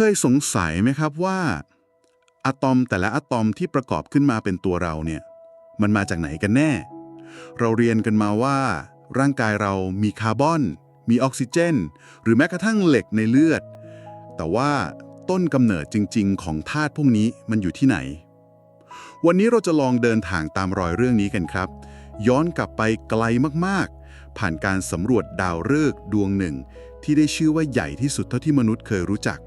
เคยสงสัยไหมครับว่าอะตอมแต่ละอะตอมที่ประกอบขึ้นมาเป็นตัวเราเนี่ย มันมาจากไหนกันแน่ เราเรียนกันมาว่า ร่างกายเรามีคาร์บอน มีออกซิเจน หรือแม้กระทั่งเหล็กในเลือด แต่ว่าต้นกำเนิดจริง ๆ ของธาตุพวกนี้มันอยู่ที่ไหน วันนี้เราจะลองเดินทางตามรอยเรื่องนี้กันครับ ย้อนกลับไปไกลมากๆ ผ่านการสำรวจดาวฤกษ์ดวงหนึ่ง ที่ได้ชื่อว่าใหญ่ที่สุดเท่าที่มนุษย์เคยรู้จัก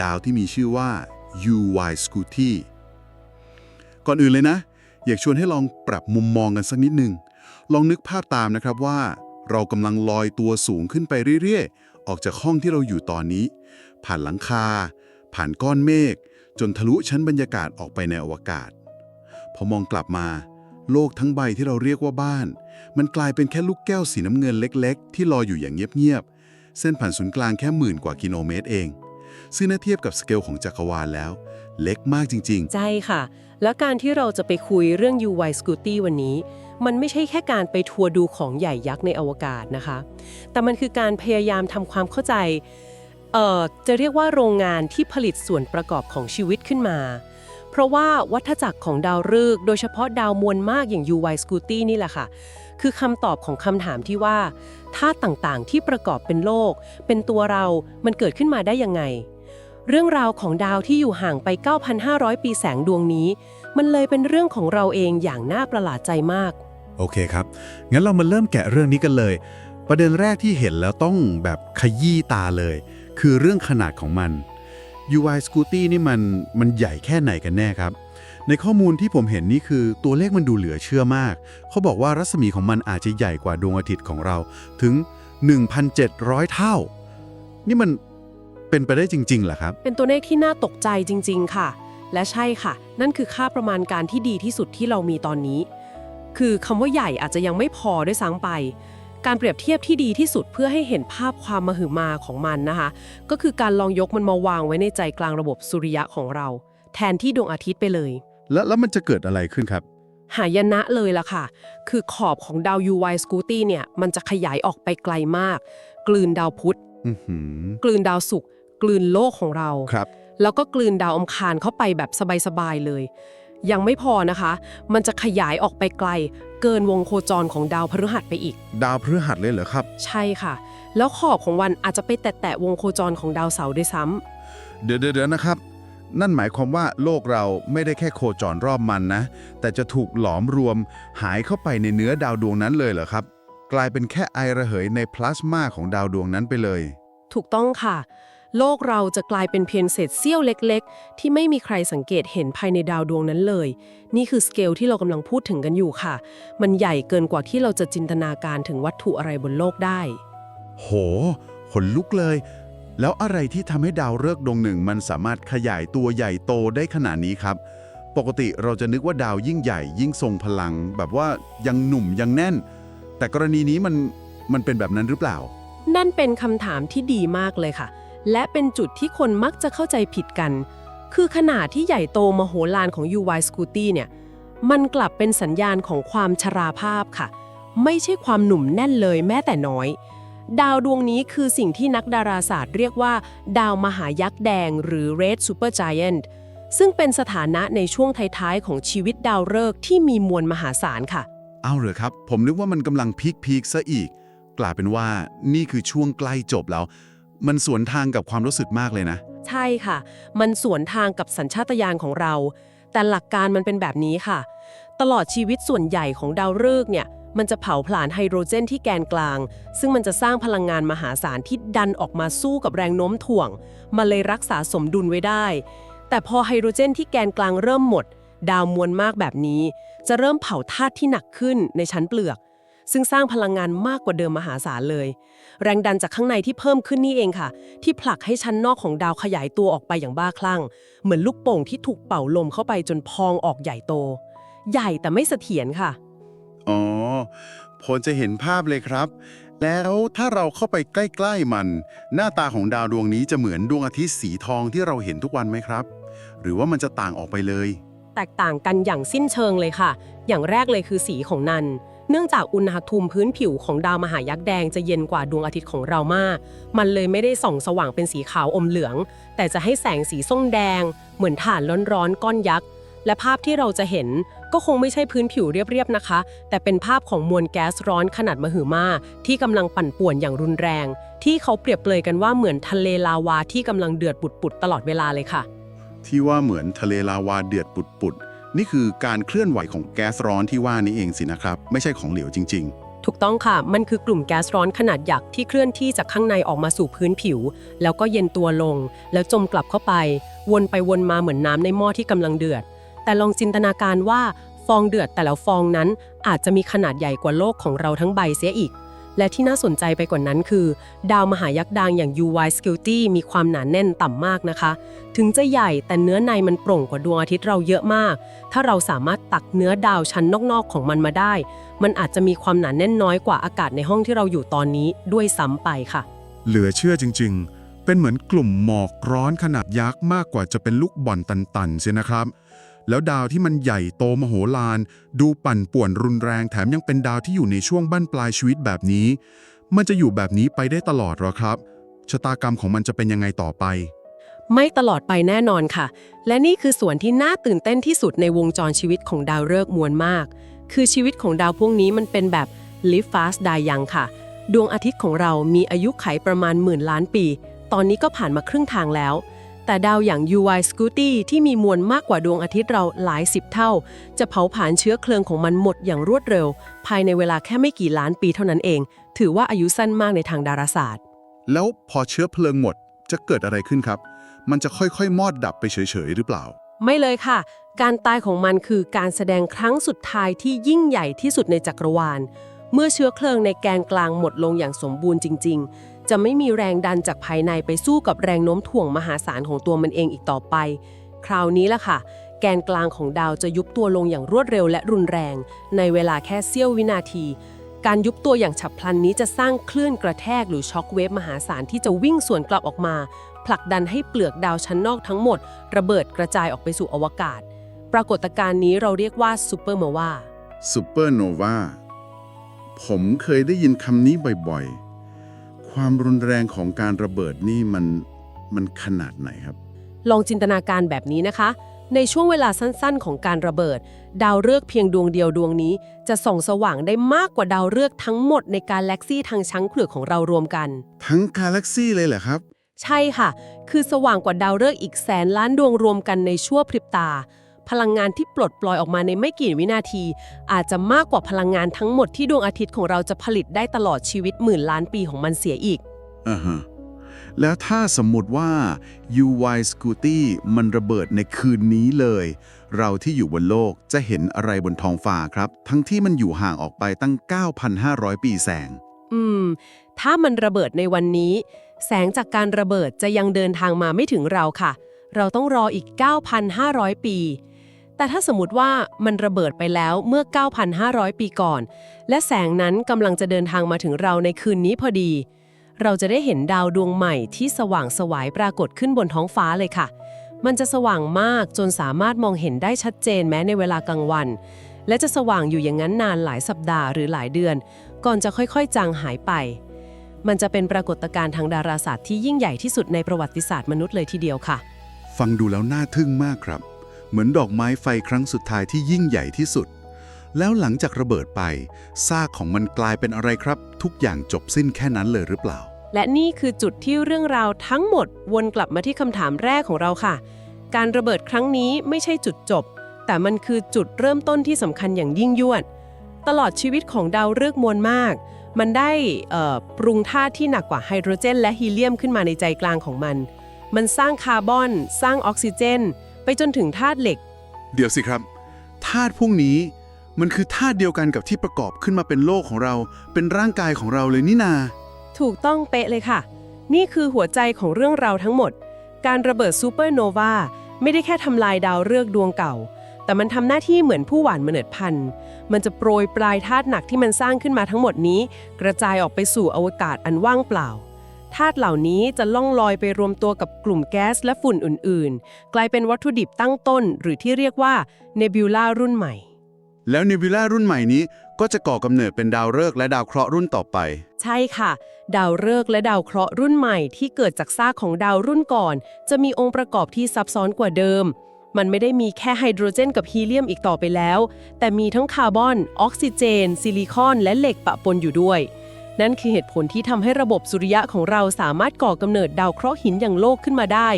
ดาวที่มีชื่อว่า UY Scuti ก่อนอื่นเลยนะ อยากชวนให้ลองปรับมุมมองกันสักนิดหนึ่ง ลองนึกภาพตามนะครับว่า เรากำลังลอยตัวสูงขึ้นไปเรื่อยๆ ออกจากห้องที่เราอยู่ตอนนี้ ผ่านหลังคา ผ่านก้อนเมฆ จนทะลุชั้นบรรยากาศออกไปในอวกาศ พอมองกลับมา โลกทั้งใบที่เราเรียกว่าบ้าน มันกลายเป็นแค่ลูกแก้วสีน้ำเงินเล็ก ๆ ที่ลอยอยู่อย่างเงียบๆ เส้นผ่านศูนย์กลางแค่หมื่นกว่ากิโลเมตรเอง ซึ่งถ้าเทียบกับสเกลของจักรวาลแล้ว เล็กมากจริง ๆ ใช่ค่ะ แล้วการที่เราจะไปคุยเรื่อง UY Scooty วันนี้ มันไม่ใช่แค่การไปทัวร์ดูของใหญ่ยักษ์ในอวกาศนะคะ แต่มันคือการพยายามทำความเข้าใจเอ่อจะเรียกว่าโรงงานที่ผลิตส่วนประกอบของชีวิตขึ้นมา เพราะว่าวัฏจักรของดาวฤกษ์โดยเฉพาะดาวมวลมากอย่าง UY Scooty นี่แหละค่ะ คือคำตอบของคำถามที่ว่าธาตุต่างๆ ที่ประกอบเป็นโลก เป็นตัวเรา มันเกิดขึ้นมาได้ยังไง เรื่องราวของดาวที่อยู่ห่างไป 9,500 ปีแสงดวงนี้ มันเลยเป็นเรื่องของเราเองอย่างน่าประหลาดใจมาก โอเคครับ งั้นเรามาเริ่มแกะเรื่องนี้กันเลย ประเด็นแรกที่เห็นแล้วต้องแบบขยี้ตาเลย คือเรื่องขนาดของมัน UI Scooty นี่มันมันใหญ่แค่ไหนกันแน่ครับ ในข้อมูลที่ผมเห็นนี่คือตัวเลขมันดูเหลือเชื่อมาก เขาบอกว่ารัศมีของมันอาจจะใหญ่กว่าดวงอาทิตย์ของเราถึง 1,700 เท่า นี่มันเป็นไปได้จริงๆเหรอครับ เป็นตัวเลขที่น่าตกใจจริง ๆ ค่ะ และใช่ค่ะ นั่นคือค่าประมาณการที่ดีที่สุดที่เรามีตอนนี้ คือคำว่าใหญ่อาจจะยังไม่พอด้วยซ้ำไป การเปรียบเทียบที่ดีที่สุดเพื่อให้เห็นภาพความมหึมาของมันนะคะ ก็คือการลองยกมันมาวางไว้ในใจกลางระบบสุริยะของเรา แทนที่ดวงอาทิตย์ไปเลย แล้วแล้วมันจะเกิดอะไรขึ้นครับ หายนะเลยล่ะค่ะ คือขอบของดาว UY Scooty เนี่ย มันจะขยายออกไปไกลมาก กลืนดาวพุธอือหือกลืนดาวศุกร์กลืนโลกของเรา ครับ แล้วก็กลืนดาวอังคารเข้าไปแบบสบายๆเลย ยังไม่พอนะคะ มันจะขยายออกไปไกล เกินวงโคจรของดาวพฤหัสไปอีก ดาวพฤหัสเลยเหรอครับ ใช่ค่ะ แล้วขอบของวันอาจจะไปแตะๆวงโคจรของดาวเสาร์ด้วยซ้ำ เดี๋ยวเดี๋ยวนะครับ นั่นหมายความว่าโลกเราไม่ได้แค่โคจรรอบมันนะ แต่จะถูกหลอมรวมหายเข้าไปในเนื้อดาวดวงนั้นเลยเหรอครับ กลายเป็นแค่ไอระเหยในพลาสมาของดาวดวงนั้นไปเลย ถูกต้องค่ะ โลกเราจะกลายเป็นเพียงเศษเสี้ยวเล็ก ๆ ที่ไม่มีใครสังเกตเห็นภายในดาวดวงนั้นเลย นี่คือสเกลที่เรากำลังพูดถึงกันอยู่ค่ะ มันใหญ่เกินกว่าที่เราจะจินตนาการถึงวัตถุอะไรบนโลกได้ โหขนลุกเลย แล้วอะไรที่ทำให้ดาวฤกษ์ดวงหนึ่งมันสามารถขยายตัวใหญ่โตได้ขนาดนี้ครับ ปกติเราจะนึกว่าดาวยิ่งใหญ่ ยิ่งทรงพลัง แบบว่ายังหนุ่มยังแน่น แต่กรณีนี้มันมันเป็นแบบนั้นหรือเปล่า นั่นเป็นคำถามที่ดีมากเลยค่ะ และเป็นจุดที่คนมักจะเข้าใจผิดกัน คือขนาดที่ใหญ่โตมโหฬารของ UY Scooty เนี่ย มันกลับเป็นสัญญาณของความชราภาพค่ะ ไม่ใช่ความหนุ่มแน่นเลยแม้แต่น้อย ดาวดวงนี้คือสิ่งที่นักดาราศาสตร์เรียกว่า ดาวมหายักษ์แดง หรือ Red Supergiant ซึ่งเป็นสถานะในช่วงท้ายๆ ของชีวิตดาวฤกษ์ที่มีมวลมหาศาลค่ะ เอาเหรอครับ ผมนึกว่ามันกำลังพีคพีคๆซะอีก กลายเป็นว่านี่คือช่วงใกล้จบแล้ว มันสวนทางกับความรู้สึกมากเลยนะ ใช่ค่ะ มันสวนทางกับสัญชาตญาณของเรา แต่หลักการมันเป็นแบบนี้ค่ะ ตลอดชีวิตส่วนใหญ่ของดาวฤกษ์เนี่ย มันจะเผาผลาญไฮโดรเจนที่แกนกลาง ซึ่งมันจะสร้างพลังงานมหาศาลที่ดันออกมาสู้กับแรงโน้มถ่วง มาเลยรักษาสมดุลไว้ได้ แต่พอไฮโดรเจนที่แกนกลางเริ่มหมด ดาวมวลมากแบบนี้ จะเริ่มเผาธาตุที่หนักขึ้นในชั้นเปลือก ซึ่งสร้างพลังงานมากกว่าเดิมมหาศาลเลย แรงดันจากข้างในที่เพิ่มขึ้นนี่เองค่ะ ที่ผลักให้ชั้นนอกของดาวขยายตัวออกไปอย่างบ้าคลั่ง เหมือนลูกโป่งที่ถูกเป่าลมเข้าไปจนพองออกใหญ่โต ใหญ่แต่ไม่เสถียรค่ะ อ๋อผมจะเห็นภาพเลยครับ แล้วถ้าเราเข้าไปใกล้ๆมัน หน้าตาของดาวดวงนี้จะเหมือนดวงอาทิตย์สีทองที่เราเห็นทุกวันไหมครับ หรือว่ามันจะต่างออกไปเลย แตกต่างกันอย่างสิ้นเชิงเลยค่ะ อย่างแรกเลยคือสีของนัน เนื่องจากอุณหภูมิพื้นผิวของดาวมหายักษ์แดงจะเย็นกว่าดวงอาทิตย์ของเรามาก มันเลยไม่ได้ส่องสว่างเป็นสีขาวอมเหลือง แต่จะให้แสงสีส้มแดง เหมือนถ่านร้อนๆก้อนยักษ์ และภาพที่เราจะเห็น ก็คงไม่ใช่พื้นผิวเรียบๆนะคะ แต่เป็นภาพของมวลแก๊สร้อนขนาดมหึมา ที่กำลังปั่นป่วนอย่างรุนแรง ที่เขาเปรียบเปรยกันว่าเหมือนทะเลลาวาที่กำลังเดือดปุดๆตลอดเวลาเลยค่ะ ที่ว่าเหมือนทะเลลาวาเดือดปุดๆนี่คือการเคลื่อนไหวของแก๊สร้อนที่ว่านี้เองสินะครับ ไม่ใช่ของเหลวจริงถูกต้องค่ะ มันคือกลุ่มแก๊สร้อนขนาดยักษ์ที่เคลื่อนที่จากข้างในออกมาสู่พื้นผิว แล้วก็เย็นตัวลง แล้วจมกลับเข้าไป วนไปวนมาเหมือนน้ำในหม้อที่กำลังเดือด แต่ลองจินตนาการว่าฟองเดือดแต่และฟองนั้นอาจจะมีขนาดใหญ่กว่าโลกของเราทั้งใบเสียอีก และที่น่าสนใจไปกว่านั้นคือ ดาวมหายักษ์ดังอย่าง UY Scuti มีความหนาแน่นต่ำมากนะคะ ถึงจะใหญ่แต่เนื้อในมันโปร่งกว่าดวงอาทิตย์เราเยอะมาก ถ้าเราสามารถตักเนื้อดาวชั้นนอกๆของมันมาได้ มันอาจจะมีความหนาแน่นน้อยกว่าอากาศในห้องที่เราอยู่ตอนนี้ด้วยซ้ำไปค่ะ เหลือเชื่อจริง ๆ เป็นเหมือนกลุ่มหมอกร้อนขนาดยักษ์มากกว่าจะเป็นลูกบ่อนตันๆเสียนะครับ แล้วดาวที่มันใหญ่โตมโหฬารดูปั่นป่วนรุนแรงแถมยังเป็นดาวที่อยู่ในช่วงบั้นปลายชีวิตแบบนี้ มันจะอยู่แบบนี้ไปได้ตลอดหรอครับ ชะตากรรมของมันจะเป็นยังไงต่อไป ไม่ตลอดไปแน่นอนค่ะ และนี่คือส่วนที่น่าตื่นเต้นที่สุดในวงจรชีวิตของดาวฤกษ์มวลมาก คือชีวิตของดาวพวกนี้มันเป็นแบบ live fast die young ค่ะ ดวงอาทิตย์ของเรามีอายุไขประมาณหมื่นล้านปี ตอนนี้ก็ผ่านมาครึ่งทางแล้ว แต่ดาวอย่าง UY Scuti ที่มีมวลมากกว่าดวงอาทิตย์เราหลายสิบเท่า จะเผาผลาญเชื้อเพลิงของมันหมดอย่างรวดเร็ว ภายในเวลาแค่ไม่กี่ล้านปีเท่านั้นเอง ถือว่าอายุสั้นมากในทางดาราศาสตร์ๆแล้วพอเชื้อเพลิงหมดจะเกิดอะไรขึ้นครับ มันจะค่อยๆ มอดดับไปเฉยๆ หรือเปล่า ไม่เลยค่ะ การตายของมันคือการแสดงครั้งสุดท้ายที่ยิ่งใหญ่ที่สุดในจักรวาล เมื่อเชื้อเพลิงในแกนกลางหมดลงอย่างสมบูรณ์จริง ๆ จะไม่มีแรงดันจากภายในไปสู้กับแรงโน้มถ่วงมหาศาลของตัวมันเองอีกต่อไป คราวนี้ล่ะค่ะ แกนกลางของดาวจะยุบตัวลงอย่างรวดเร็วและรุนแรง ในเวลาแค่เสี้ยววินาที การยุบตัวอย่างฉับพลันนี้จะสร้างคลื่นกระแทกหรือช็อคเวฟมหาศาลที่จะวิ่งสวนกลับออกมา ผลักดันให้เปลือกดาวชั้นนอกทั้งหมด ระเบิดกระจายออกไปสู่อวกาศ ปรากฏการณ์นี้เราเรียกว่าซูเปอร์โนวาซูเปอร์โนวาผมเคยได้ยินคำนี้บ่อยๆ ความรุนแรงของการระเบิดนี่มันมันขนาดไหนครับ ลองจินตนาการแบบนี้นะคะ ในช่วงเวลาสั้นๆ ของการระเบิด ดาวฤกษ์เพียงดวงเดียวดวงนี้ จะส่องสว่างได้มากกว่าดาวฤกษ์ทั้งหมดในกาแล็กซี่ทางช้างเผือกของเรารวมกัน ทั้งกาแล็กซี่เลยเหรอครับ ใช่ค่ะ คือสว่างกว่าดาวฤกษ์อีกแสนล้านดวงรวมกันในชั่วพริบตา พลังงานที่ปลดปล่อยออกมาในไม่กี่วินาที อาจจะมากกว่าพลังงานทั้งหมดที่ดวงอาทิตย์ของเราจะผลิตได้ตลอดชีวิตหมื่นล้านปีของมันเสียอีกอ่าฮะแล้วถ้าสมมุติว่า UY Scooty มันระเบิดในคืนนี้เลย เราที่อยู่บนโลกจะเห็นอะไรบนท้องฟ้าครับ ทั้งที่มันอยู่ห่างออกไปตั้ง 9,500 ปีแสง อืม ถ้ามันระเบิดในวันนี้ แสงจากการระเบิดจะยังเดินทางมาไม่ถึงเราค่ะ เราต้องรออีก 9,500 ปี แต่ถ้าสมมติว่ามันระเบิดไปแล้วเมื่อ 9,500 ปีก่อน และแสงนั้นกำลังจะเดินทางมาถึงเราในคืนนี้พอดี เราจะได้เห็นดาวดวงใหม่ที่สว่างสวายปรากฏขึ้นบนท้องฟ้าเลยค่ะ มันจะสว่างมากจนสามารถมองเห็นได้ชัดเจนแม้ในเวลากลางวัน และจะสว่างอยู่อย่างนั้นนานหลายสัปดาห์หรือหลายเดือน ก่อนจะค่อยๆ จางหายไป มันจะเป็นปรากฏการณ์ทางดาราศาสตร์ที่ยิ่งใหญ่ที่สุดในประวัติศาสตร์มนุษย์เลยทีเดียวค่ะ ฟังดูแล้วน่าทึ่งมากครับ เหมือนดอกไม้ไฟครั้งสุดท้ายที่ยิ่งใหญ่ที่สุด แล้วหลังจากระเบิดไปซากของมันกลายเป็นอะไรครับ ทุกอย่างจบสิ้นแค่นั้นเลยหรือเปล่า และนี่คือจุดที่เรื่องราวทั้งหมดวนกลับมาที่คำถามแรกของเราค่ะ การระเบิดครั้งนี้ไม่ใช่จุดจบ แต่มันคือจุดเริ่มต้นที่สำคัญอย่างยิ่งยวด ตลอดชีวิตของดาวฤกษ์มวลมาก มันได้ปรุงธาตุที่หนักกว่าไฮโดรเจน และฮีเลียมขึ้นมาในใจกลางของมัน มันสร้างคาร์บอน สร้างออกซิเจน ไปจนถึงธาตุเหล็ก เดี๋ยวสิครับธาตุพวกนี้มันคือธาตุเดียวกันกับที่ประกอบขึ้นมาเป็นโลกของเรา เป็นร่างกายของเราเลยนี่นา ถูกต้องเป๊ะเลยค่ะ นี่คือหัวใจของเรื่องราวทั้งหมด การระเบิดซูเปอร์โนวาไม่ได้แค่ทำลายดาวฤกษ์ดวงเก่า แต่มันทำหน้าที่เหมือนผู้หว่านเมล็ดพันธุ์มันจะโปรยปลายธาตุหนักที่มันสร้างขึ้นมาทั้งหมดนี้ กระจายออกไปสู่อวกาศอันว่างเปล่า ธาตุเหล่านี้จะล่องลอยไปรวมตัวกับกลุ่มแก๊สและฝุ่นอื่น ๆ กลายเป็นวัตถุดิบตั้งต้น หรือที่เรียกว่าเนบิวลารุ่นใหม่ แล้วเนบิวล่ารุ่นใหม่นี้ก็จะก่อกำเนิดเป็นดาวฤกษ์และดาวเคราะห์รุ่นต่อไป ใช่ค่ะ ดาวฤกษ์และดาวเคราะห์รุ่นใหม่ที่เกิดจากซากของดาวรุ่นก่อน จะมีองค์ประกอบที่ซับซ้อนกว่าเดิม มันไม่ได้มีแค่ไฮโดรเจนกับฮีเลียมอีกต่อไปแล้ว แต่มีทั้งคาร์บอน ออกซิเจน ซิลิคอน และเหล็กปะปนอยู่ด้วย นั่นคือเหตุผลที่ทำให้ระบบสุริยะของเราสามารถก่อกำเนิดดาวเคราะห์หินอย่างโลกขึ้นมาได้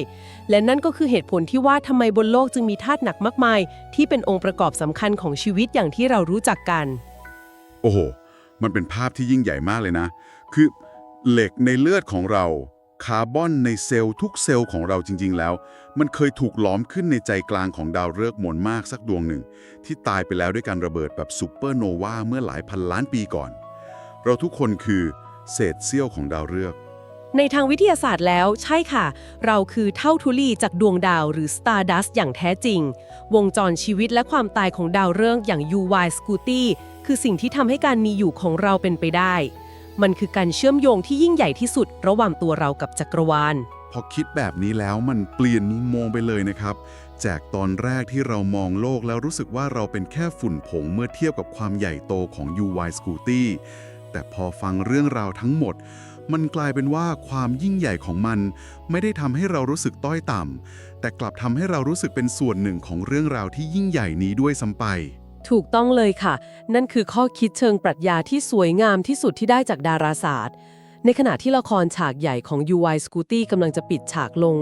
และนั่นก็คือเหตุผลที่ว่าทำไมบนโลกจึงมีธาตุหนักมากมาย ที่เป็นองค์ประกอบสำคัญของชีวิตอย่างที่เรารู้จักกัน โอ้โห มันเป็นภาพที่ยิ่งใหญ่มากเลยนะ คือเหล็กในเลือดของเรา คาร์บอนในเซลล์ทุกเซลล์ของเราจริง ๆ แล้ว มันเคยถูกล้อมขึ้นในใจกลางของดาวฤกษ์มนมากสักดวงหนึ่ง ที่ตายไปแล้วด้วยการระเบิดแบบซูเปอร์โนวาเมื่อหลายพันล้านปีก่อน เราทุกคนคือเศษเสี้ยวของดาวฤกษ์ในทางวิทยาศาสตร์แล้วใช่ค่ะ เราคือเท่าทุลีจากดวงดาวหรือ Stardust อย่างแท้จริง วงจรชีวิตและความตายของดาวฤกษ์อย่าง UY Scuti คือสิ่งที่ทำให้การมีอยู่ของเราเป็นไปได้ มันคือการเชื่อมโยงที่ยิ่งใหญ่ที่สุด ระหว่างตัวเรากับจักรวาล พอคิดแบบนี้แล้วมันเปลี่ยนมุมมองไปเลยนะครับ จากตอนแรกที่เรามองโลกแล้วรู้สึกว่าเราเป็นแค่ฝุ่นผงเมื่อเทียบกับความใหญ่โตของ UY Scooty แต่พอฟังเรื่องราวทั้งหมด มันกลายเป็นว่าความยิ่งใหญ่ของมัน ไม่ได้ทำให้เรารู้สึกต้อยต่ำแต่กลับทำให้เรารู้สึกเป็นส่วนหนึ่งของเรื่องราวที่ยิ่งใหญ่นี้ด้วยซ้ำไปถูกต้องเลยค่ะ นั่นคือข้อคิดเชิงปรัชญาที่สวยงามที่สุดที่ได้จากดาราศาสตร์ ในขณะที่ละครฉากใหญ่ของ UI Scooty กำลังจะปิดฉากลง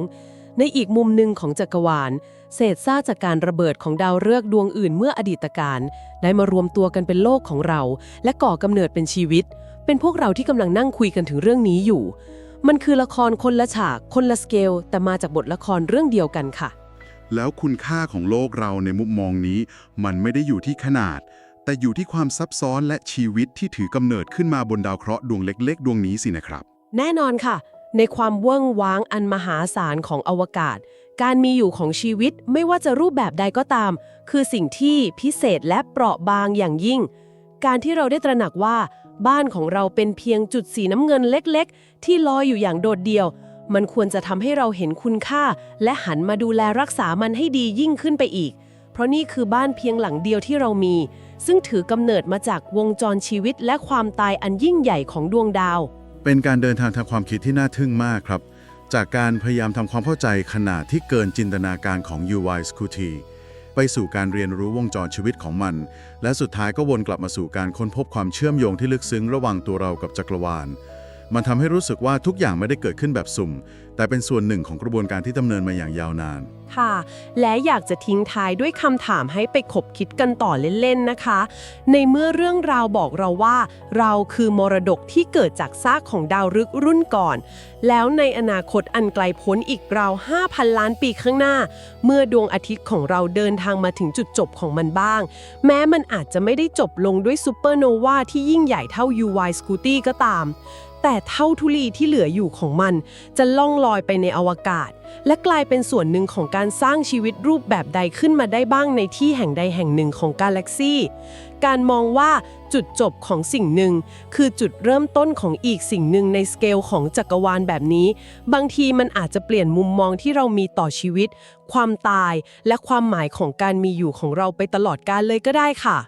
ในอีกมุมหนึ่งของจักรวาล เศษซากจากการระเบิดของดาวฤกษ์ดวงอื่นเมื่ออดีตการ ได้มารวมตัวกันเป็นโลกของเรา และก่อกำเนิดเป็นชีวิต เป็นพวกเราที่กำลังนั่งคุยกันถึงเรื่องนี้อยู่ มันคือละครคนละฉาก คนละสเกล แต่มาจากบทละครเรื่องเดียวกันค่ะ แล้วคุณค่าของโลกเราในมุมมองนี้ มันไม่ได้อยู่ที่ขนาด แต่อยู่ที่ความซับซ้อนและชีวิตที่ถือกำเนิดขึ้นมาบนดาวเคราะห์ดวงเล็ก ๆ ดวงนี้สินะครับ แน่นอนค่ะ ในความเวิ้งว้างอันมหาศาลของอวกาศ การมีอยู่ของชีวิตไม่ว่าจะรูปแบบใดก็ตาม คือสิ่งที่พิเศษและเปราะบางอย่างยิ่ง การที่เราได้ตระหนักว่า บ้านของเราเป็นเพียงจุดสีน้ำเงินเล็กๆ ที่ลอยอยู่อย่างโดดเดี่ยว มันควรจะทำให้เราเห็นคุณค่า และหันมาดูแลรักษามันให้ดียิ่งขึ้นไปอีก เพราะนี่คือบ้านเพียงหลังเดียวที่เรามี ซึ่งถือกำเนิดมาจากวงจรชีวิตและความตายอันยิ่งใหญ่ของดวงดาว เป็นการเดินทางทางความคิดที่น่าทึ่งมากครับ จากการพยายามทำความเข้าใจขนาดที่เกินจินตนาการของ UI Scooty ไปสู่การเรียนรู้วงจรชีวิตของมัน และสุดท้ายก็วนกลับมาสู่การค้นพบความเชื่อมโยงที่ลึกซึ้งระหว่างตัวเรากับจักรวาล มันทำให้รู้สึกว่าทุกอย่างไม่ได้เกิดขึ้นแบบสุ่ม แต่เป็นส่วนหนึ่งของกระบวนการที่ดำเนินมาอย่างยาวนาน ค่ะ และอยากจะทิ้งท้ายด้วยคำถามให้ไปขบคิดกันต่อเล่นๆนะคะ ในเมื่อเรื่องราวบอกเราว่า เราคือมรดกที่เกิดจากซากของดาวฤกษ์รุ่นก่อน แล้วในอนาคตอันไกลพ้นอีกราว 5,000 ล้านปีข้างหน้า เมื่อดวงอาทิตย์ของเราเดินทางมาถึงจุดจบของมันบ้าง แม้มันอาจจะไม่ได้จบลงด้วยซูเปอร์โนวาที่ยิ่งใหญ่เท่า UY Scooty ก็ตาม แต่เท่าทุลีที่เหลืออยู่ของมัน จะล่องลอยไปในอวกาศ และกลายเป็นส่วนหนึ่งของการสร้างชีวิตรูปแบบใดขึ้นมาได้บ้างในที่แห่งใดแห่งหนึ่งของกาแล็กซี่การมองว่าจุดจบของสิ่งหนึ่ง คือจุดเริ่มต้นของอีกสิ่งหนึ่งในสเกลของจักรวาลแบบนี้ บางทีมันอาจจะเปลี่ยนมุมมองที่เรามีต่อชีวิต ความตายและความหมายของการมีอยู่ของเราไปตลอดกาลเลยก็ได้ค่ะ